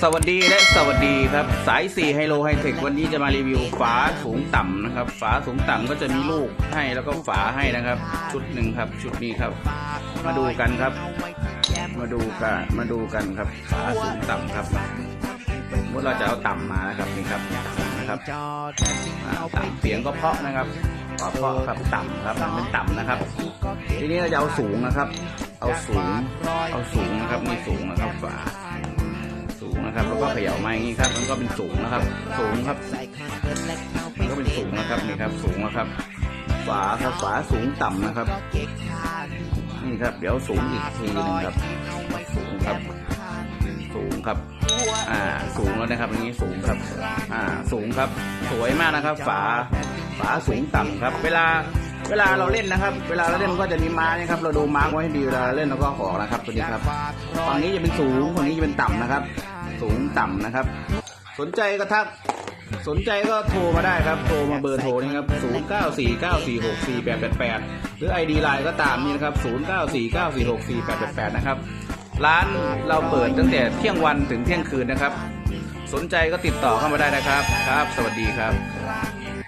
สวัสดีและสวัสดีครับ สาย4ไฮโลไฮเทควันนี้จะมารีวิวฝาสูงต่ำนะครับ ฝาสูงต่ำก็จะมีลูกให้แล้วก็ฝาให้นะครับ ชุดหนึ่งครับ ชุดนี้ครับ มาดูกันครับ มาดูกันมาดูกันครับ ฝาสูงต่ำครับเมื่อเราจะเอาต่ำมานะครับนี่ครับนะครับต่ำเสียงก็เพาะนะครับเพาะเพาะครับต่ำครับมันเป็นต่ำนะครับ ทีนี้เราจะเอาสูงนะครับ เอาสูง เอาสูงนะครับนี่สูงนะครับฝา เขย่ามาอย่างนี้ครับ มันก็เป็นสูงนะครับ สูงครับมันก็เป็นสูงนะครับนี่ครับ สูงนะครับ ฝาครับฝาสูงต่ำนะครับ นี่ครับ เดี๋ยวสูงอีกทีหนึงครับ สูงครับ สูงครับ อ่า สูงแล้วนะครับอย่างนี้สูงครับ อ่า สูงครับ สวยมากนะครับ ฝา ฝาสูงต่ำครับ เวลาเวลาเราเล่นนะครับ เวลาเราเล่นมันก็จะมีมาร์กนะครับ เราดูมาร์กไว้ให้ดีเวลาเล่นเราก็ขอนะครับตัวนี้ครับ ฝั่งนี้จะเป็นสูงฝั่งนี้จะเป็นต่ำนะครับ สูงต่ำนะครับ สนใจก็ทัก สนใจก็โทรมาได้ครับ โทรมาเบอร์โทรนี่ครับ 0 9 4 9 4 6 4 8 8 8 หรือ ID ไลน์ก็ตามนี่นะครับ 0 9 4 9 4 6 4 8 8 8 นะครับ ร้านเราเปิดตั้งแต่เที่ยงวันถึงเที่ยงคืนนะครับ สนใจก็ติดต่อเข้ามาได้นะครับ ครับ สวัสดีครับ